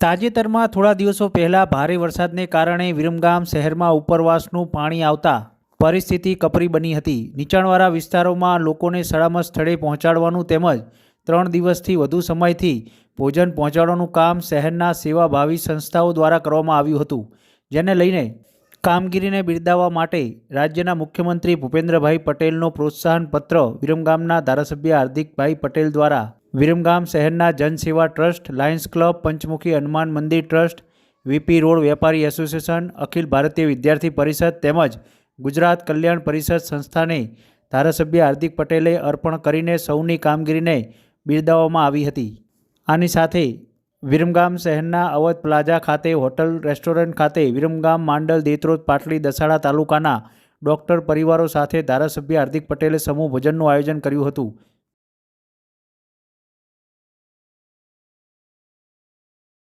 તાજેતરમાં થોડા દિવસો પહેલાં ભારે વરસાદને કારણે વિરમગામ શહેરમાં ઉપરવાસનું પાણી આવતા પરિસ્થિતિ કપરી બની હતી. નીચાણવાળા વિસ્તારોમાં લોકોને સલામત સ્થળે પહોંચાડવાનું તેમજ ત્રણ દિવસથી વધુ સમયથી ભોજન પહોંચાડવાનું કામ શહેરના સેવાભાવી સંસ્થાઓ દ્વારા કરવામાં આવ્યું હતું, જેને લઈને કામગીરીને બિરદાવવા માટે રાજ્યના મુખ્યમંત્રી ભૂપેન્દ્રભાઈ પટેલનો પ્રોત્સાહન પત્ર વિરમગામના ધારાસભ્ય હાર્દિકભાઈ પટેલ દ્વારા વિરમગામ શહેરના જનસેવા trust, lions club, Panchmukhi Hanuman મંદિર ટ્રસ્ટ, વીપી રોડ વેપારી એસોસિએશન, અખિલ ભારતીય વિદ્યાર્થી પરિષદ તેમજ ગુજરાત કલ્યાણ પરિષદ સંસ્થાને ધારાસભ્ય હાર્દિક પટેલે અર્પણ કરીને સૌની કામગીરીને બિરદાવવામાં આવી હતી. આની સાથે વિરમગામ શહેરના અવધ પ્લાઝા ખાતે, હોટલ, રેસ્ટોરન્ટ ખાતે વિરમગામ માંડલ દેત્રોદ પાટલી દસાડા તાલુકાના ડૉક્ટર પરિવારો સાથે ધારાસભ્ય હાર્દિક પટેલે સમૂહ ભોજનનું આયોજન કર્યું હતું.